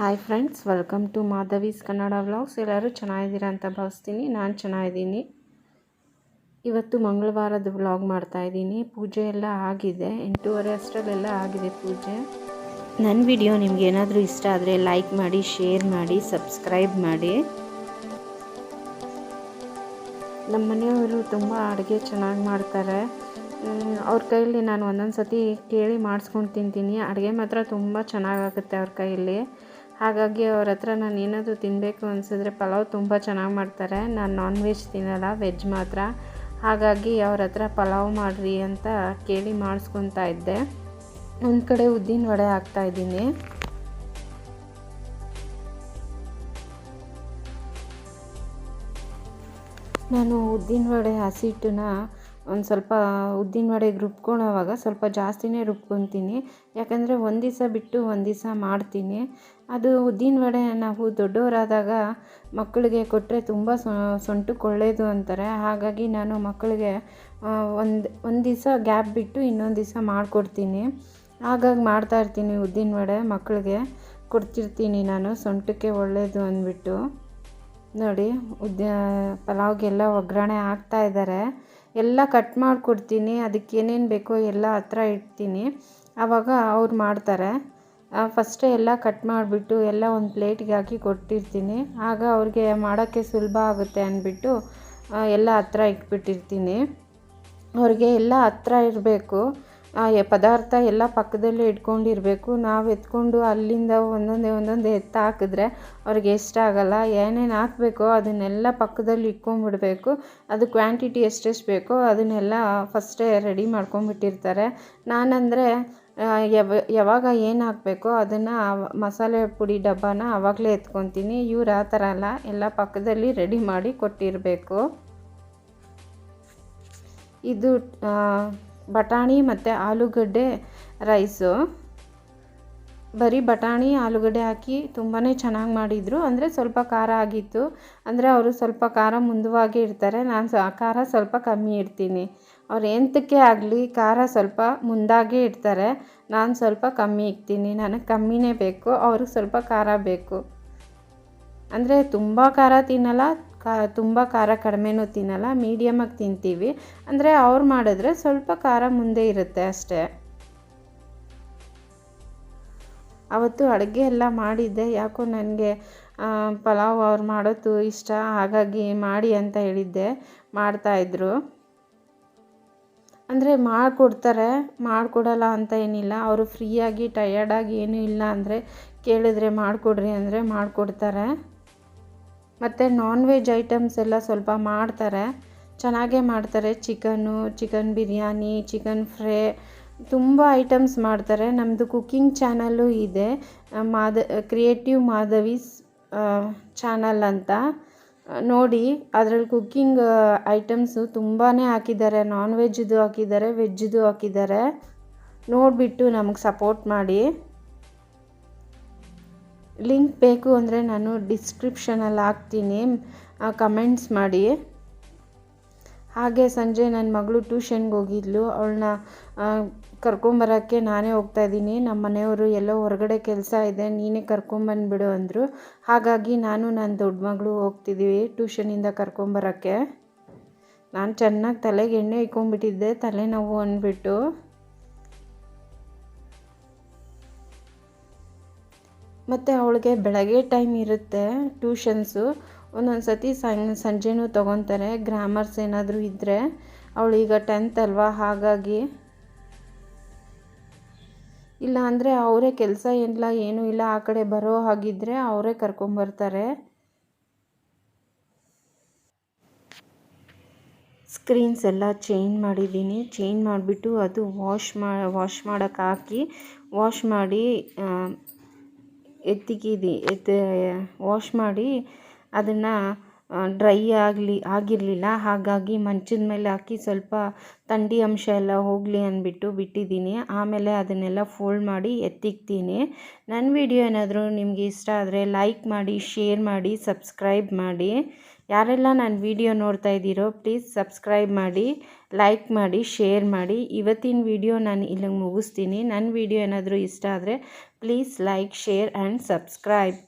Hi friends welcome to Madhavi's Kannada vlogs ಎಲ್ಲರೂ ಚೆನ್ನಾಗಿದ್ದೀರಾ ಅಂತ ಭಾವಿಸ್ತೀನಿ. ನಾನು ಚೆನ್ನಾಗಿದ್ದೀನಿ. ಇವತ್ತು ಮಂಗಳವಾರದ ವ್ಲಾಗ್ ಮಾಡ್ತಾ ಇದ್ದೀನಿ. ಪೂಜೆ ಎಲ್ಲ ಆಗಿದೆ. ಎಂಟೂವರೆ ಅಷ್ಟರಲ್ಲೆಲ್ಲ ಆಗಿದೆ ಪೂಜೆ. ನನ್ನ ವಿಡಿಯೋ ನಿಮ್ಗೆ ಏನಾದರೂ ಇಷ್ಟ ಆದರೆ ಲೈಕ್ ಮಾಡಿ ಶೇರ್ ಮಾಡಿ ಸಬ್ಸ್ಕ್ರೈಬ್ ಮಾಡಿ. ನಮ್ಮ ಮನೆಯವರು ತುಂಬ ಅಡುಗೆ ಚೆನ್ನಾಗಿ ಮಾಡ್ತಾರೆ. ಅವ್ರ ಕೈಯಲ್ಲಿ ನಾನು ಒಂದೊಂದು ಸತಿ ಕೇಳಿ ಮಾಡಿಸ್ಕೊಂಡು ತಿಂತೀನಿ. ಅಡುಗೆ ಮಾತ್ರ ತುಂಬ ಚೆನ್ನಾಗಾಗುತ್ತೆ ಅವ್ರ ಕೈಯಲ್ಲಿ. ಹಾಗಾಗಿ ಅವ್ರ ಹತ್ರ ನಾನು ಏನಾದರೂ ತಿನ್ನಬೇಕು ಅನಿಸಿದ್ರೆ ಪಲಾವ್ ತುಂಬ ಚೆನ್ನಾಗಿ ಮಾಡ್ತಾರೆ. ನಾನು ನಾನ್ ವೆಜ್ ತಿನ್ನಲ್ಲ ವೆಜ್ ಮಾತ್ರ. ಹಾಗಾಗಿ ಅವ್ರ ಹತ್ರ ಪಲಾವ್ ಮಾಡಿರಿ ಅಂತ ಕೇಳಿ ಮಾಡಿಸ್ಕೊತಾ ಇದ್ದೆ. ಒಂದು ಕಡೆ ಉದ್ದಿನ ವಡೆ ಹಾಕ್ತಾ ಇದ್ದೀನಿ. ನಾನು ಉದ್ದಿನ ವಡೆ ಹಸಿಟ್ಟನ್ನ ಒಂದು ಸ್ವಲ್ಪ ಉದ್ದಿನ ವಡೆಗೆ ರುಬ್ಕೊಳ್ಳೋವಾಗ ಸ್ವಲ್ಪ ಜಾಸ್ತಿನೇ ರುಬ್ಕೊತೀನಿ. ಯಾಕಂದರೆ ಒಂದು ದಿವಸ ಬಿಟ್ಟು ಒಂದು ದಿವಸ ಮಾಡ್ತೀನಿ. ಅದು ಉದ್ದಿನ ವಡೆ ನಾವು ದೊಡ್ಡವರಾದಾಗ ಮಕ್ಕಳಿಗೆ ಕೊಟ್ಟರೆ ತುಂಬ ಸೊಂಟಕ್ಕೆ ಒಳ್ಳೆಯದು ಅಂತಾರೆ. ಹಾಗಾಗಿ ನಾನು ಮಕ್ಕಳಿಗೆ ಒಂದು ಒಂದು ದಿವಸ ಗ್ಯಾಪ್ ಬಿಟ್ಟು ಇನ್ನೊಂದು ದಿವಸ ಮಾಡಿಕೊಡ್ತೀನಿ. ಹಾಗಾಗಿ ಮಾಡ್ತಾಯಿರ್ತೀನಿ ಉದ್ದಿನ ವಡೆ ಮಕ್ಕಳಿಗೆ ಕೊಡ್ತಿರ್ತೀನಿ ನಾನು, ಸೊಂಟಕ್ಕೆ ಒಳ್ಳೆಯದು ಅಂದ್ಬಿಟ್ಟು. ನೋಡಿ, ಉದ್ದ, ಪಲಾವ್ಗೆಲ್ಲ ಒಗ್ಗರಣೆ ಹಾಕ್ತಾ ಇದ್ದಾರೆ ಎಲ್ಲ ಕಟ್ ಮಾಡಿಕೊಡ್ತೀನಿ, ಅದಕ್ಕೆ ಏನೇನು ಬೇಕೋ ಎಲ್ಲ ಹತ್ರ ಇಡ್ತೀನಿ. ಆವಾಗ ಅವ್ರು ಮಾಡ್ತಾರೆ. ಫಸ್ಟೇ ಎಲ್ಲ ಕಟ್ ಮಾಡಿಬಿಟ್ಟು ಎಲ್ಲ ಒಂದು ಪ್ಲೇಟಿಗೆ ಹಾಕಿ ಕೊಟ್ಟಿರ್ತೀನಿ. ಆಗ ಅವ್ರಿಗೆ ಮಾಡೋಕ್ಕೆ ಸುಲಭ ಆಗುತ್ತೆ ಅಂದ್ಬಿಟ್ಟು ಎಲ್ಲ ಹತ್ರ ಇಟ್ಬಿಟ್ಟಿರ್ತೀನಿ. ಅವ್ರಿಗೆ ಎಲ್ಲ ಹತ್ರ ಇರಬೇಕು. ಪದಾರ್ಥ ಎಲ್ಲ ಪಕ್ಕದಲ್ಲೇ ಇಟ್ಕೊಂಡಿರಬೇಕು. ನಾವು ಎತ್ಕೊಂಡು ಅಲ್ಲಿಂದ ಒಂದೊಂದೇ ಒಂದೊಂದೇ ಎತ್ತು ಹಾಕಿದ್ರೆ ಅವ್ರಿಗೆ ಇಷ್ಟ ಆಗಲ್ಲ. ಏನೇನು ಹಾಕಬೇಕೋ ಅದನ್ನೆಲ್ಲ ಪಕ್ಕದಲ್ಲಿ ಇಟ್ಕೊಂಡ್ಬಿಡ್ಬೇಕು. ಅದು ಕ್ವಾಂಟಿಟಿ ಎಷ್ಟೆಷ್ಟು ಬೇಕೋ ಅದನ್ನೆಲ್ಲ ಫಸ್ಟೇ ರೆಡಿ ಮಾಡ್ಕೊಂಡ್ಬಿಟ್ಟಿರ್ತಾರೆ. ನಾನಂದರೆ ಯಾವ ಯಾವಾಗ ಏನು ಹಾಕಬೇಕೋ ಅದನ್ನು ಮಸಾಲೆ ಪುಡಿ ಡಬ್ಬಾನ ಆವಾಗಲೇ ಎತ್ಕೊತೀನಿ. ಇವ್ರು ಆ ಥರ ಅಲ್ಲ. ಎಲ್ಲ ಪಕ್ಕದಲ್ಲಿ ರೆಡಿ ಮಾಡಿ ಕೊಟ್ಟಿರಬೇಕು. ಇದು ಆ, ಬಟಾಣಿ ಮತ್ತು ಆಲೂಗಡ್ಡೆ ರೈಸು. ಬರೀ ಬಟಾಣಿ, ಆಲೂಗಡ್ಡೆ ಹಾಕಿ ತುಂಬಾ ಚೆನ್ನಾಗಿ ಮಾಡಿದರು. ಅಂದರೆ ಸ್ವಲ್ಪ ಖಾರ ಆಗಿತ್ತು. ಅಂದರೆ ಅವರು ಸ್ವಲ್ಪ ಖಾರ ಮುಂದುವಾಗಿ ಇರ್ತಾರೆ ನಾನು ಖಾರ ಸ್ವಲ್ಪ ಕಮ್ಮಿ ಇಡ್ತೀನಿ. ಅವ್ರು ಎಂತಕ್ಕೆ ಆಗಲಿ ಖಾರ ಸ್ವಲ್ಪ ಮುಂದಾಗೇ ಇಡ್ತಾರೆ. ನಾನು ಸ್ವಲ್ಪ ಕಮ್ಮಿ ಇಡ್ತೀನಿ ನನಗೆ ಕಮ್ಮಿನೇ ಬೇಕು. ಅವ್ರಿಗೆ ಸ್ವಲ್ಪ ಖಾರ ಬೇಕು. ಅಂದರೆ ತುಂಬ ಖಾರ ತಿನ್ನಲ್ಲ ಕಾ ತುಂಬ ಖಾರ ಕಡಿಮೆನೂ ತಿನ್ನಲ್ಲ ಮೀಡಿಯಮಾಗಿ ತಿಂತೀವಿ. ಅಂದರೆ ಅವ್ರು ಮಾಡಿದ್ರೆ ಸ್ವಲ್ಪ ಖಾರ ಮುಂದೆ ಇರುತ್ತೆ ಅಷ್ಟೇ. ಅವತ್ತು ಅಡುಗೆ ಎಲ್ಲ ಮಾಡಿದ್ದೆ. ಯಾಕೋ ನನಗೆ ಪಲಾವ್ ಅವ್ರು ಮಾಡೋದು ಇಷ್ಟ, ಹಾಗಾಗಿ ಮಾಡಿ ಅಂತ ಹೇಳಿದ್ದೆ. ಮಾಡ್ತಾಯಿದ್ರು ಅಂದರೆ ಮಾಡಿಕೊಡ್ತಾರೆ, ಮಾಡಿಕೊಡಲ್ಲ ಅಂತ ಏನಿಲ್ಲ. ಅವರು ಫ್ರೀಯಾಗಿ ಟಯರ್ಡಾಗಿ ಏನೂ ಇಲ್ಲ ಅಂದರೆ ಕೇಳಿದ್ರೆ ಮಾಡಿಕೊಡ್ರಿ ಅಂದರೆ ಮಾಡಿಕೊಡ್ತಾರೆ. ಮತ್ತು ನಾನ್ ವೆಜ್ ಐಟಮ್ಸ್ ಎಲ್ಲ ಸ್ವಲ್ಪ ಮಾಡ್ತಾರೆ. ಚೆನ್ನಾಗೇ ಮಾಡ್ತಾರೆ. Chicken, chicken biryani, chicken fry ತುಂಬ ಐಟಮ್ಸ್ ಮಾಡ್ತಾರೆ. ನಮ್ಮದು ಕುಕ್ಕಿಂಗ್ ಚಾನಲ್ಲು ಇದೆ. ಮಾದ ಕ್ರಿಯೇಟಿವ್ ಮಾಧವೀಸ್ ಚಾನಲ್ ಅಂತ. ನೋಡಿ, ಅದರಲ್ಲಿ ಕುಕ್ಕಿಂಗ್ ಐಟಮ್ಸು ತುಂಬಾ ಹಾಕಿದ್ದಾರೆ. ನಾನ್ ವೆಜ್ದು ಹಾಕಿದ್ದಾರೆ ವೆಜ್ದು ಹಾಕಿದ್ದಾರೆ. ನೋಡಿಬಿಟ್ಟು ನಮಗೆ ಸಪೋರ್ಟ್ ಮಾಡಿ. ಲಿಂಕ್ ಬೇಕು ಅಂದರೆ ನಾನು ಡಿಸ್ಕ್ರಿಪ್ಷನಲ್ಲಿ ಹಾಕ್ತೀನಿ. ಕಮೆಂಟ್ಸ್ ಮಾಡಿ. ಹಾಗೆ ಸಂಜೆ ನನ್ನ ಮಗಳು ಟ್ಯೂಷನ್ಗೆ ಹೋಗಿದ್ಲು. ಅವಳನ್ನ ಕರ್ಕೊಂಬರೋಕ್ಕೆ ನಾನೇ ಹೋಗ್ತಾ ಇದ್ದೀನಿ. ನಮ್ಮ ಮನೆಯವರು ಎಲ್ಲೋ ಹೊರಗಡೆ ಕೆಲಸ ಇದೆ, ನೀನೇ ಕರ್ಕೊಂಬಂದುಬಿಡು ಅಂದರು. ಹಾಗಾಗಿ ನಾನು ನನ್ನ ದೊಡ್ಡ ಮಗಳು ಹೋಗ್ತಿದ್ದೀವಿ ಟ್ಯೂಷನಿಂದ ಕರ್ಕೊಂಬರೋಕ್ಕೆ ನಾನು ಚೆನ್ನಾಗಿ ತಲೆಗೆ ಎಣ್ಣೆ ಇಕ್ಕೊಂಬಿಟ್ಟಿದ್ದೆ ತಲೆನೋವು ಅಂದ್ಬಿಟ್ಟು. ಮತ್ತು ಅವಳಿಗೆ ಬೆಳಗ್ಗೆ ಟೈಮ್ ಇರುತ್ತೆ ಟ್ಯೂಷನ್ಸು ಒಂದೊಂದು ಸತಿ ಸಂಜೆನೂ ತೊಗೊತಾರೆ ಗ್ರಾಮರ್ಸ್ ಏನಾದರೂ ಇದ್ದರೆ ಅವಳು ಈಗ ಟೆಂತ್ ಅಲ್ವಾ, ಹಾಗಾಗಿ. ಇಲ್ಲ ಅಂದರೆ ಅವರೇ ಕೆಲಸ ಏನಿಲ್ಲ, ಏನೂ ಇಲ್ಲ, ಆ ಕಡೆ ಬರೋ ಹಾಗಿದ್ದರೆ ಅವರೇ ಕರ್ಕೊಂಬರ್ತಾರೆ ಸ್ಕ್ರೀನ್ಸ್ ಎಲ್ಲ ಚೇಂಜ್ ಮಾಡಿದ್ದೀನಿ. ಚೇಂಜ್ ಮಾಡಿಬಿಟ್ಟು ಅದು ವಾಶ್ ಮಾ ವಾಶ್ ಮಾಡೋಕ್ಕೆ ಹಾಕಿ ವಾಶ್ ಮಾಡಿ ಎತ್ತಿಕ್ಕಿದಿ ಎತ್ತಿ ವಾಶ್ ಮಾಡಿ ಅದನ್ನು ಡ್ರೈ ಆಗಲಿ, ಆಗಿರಲಿಲ್ಲ. ಹಾಗಾಗಿ ಮಂಚದ ಮೇಲೆ ಹಾಕಿ ಸ್ವಲ್ಪ ಥಂಡಿ ಅಂಶ ಎಲ್ಲ ಹೋಗಲಿ ಅಂದ್ಬಿಟ್ಟು ಬಿಟ್ಟಿದ್ದೀನಿ. ಆಮೇಲೆ ಅದನ್ನೆಲ್ಲ ಫೋಲ್ಡ್ ಮಾಡಿ ಎತ್ತಿಕ್ತೀನಿ ನನ್ನ ವಿಡಿಯೋ ಏನಾದರೂ ನಿಮಗೆ ಇಷ್ಟ ಆದರೆ ಲೈಕ್ ಮಾಡಿ ಶೇರ್ ಮಾಡಿ ಸಬ್ಸ್ಕ್ರೈಬ್ ಮಾಡಿ. ಯಾರೆಲ್ಲ ನನ್ನ ವಿಡಿಯೋ ನೋಡ್ತಾ ಇದ್ದೀರೋ ಪ್ಲೀಸ್ ಸಬ್ಸ್ಕ್ರೈಬ್ ಮಾಡಿ ಲೈಕ್ ಮಾಡಿ ಶೇರ್ ಮಾಡಿ. ಇವತ್ತಿನ ವಿಡಿಯೋ ನಾನು ಇಲ್ಲಿಗೆ ಮುಗಿಸ್ತೀನಿ. ನನ್ನ ವಿಡಿಯೋ ಏನಾದರೂ ಇಷ್ಟ ಆದರೆ please like share and subscribe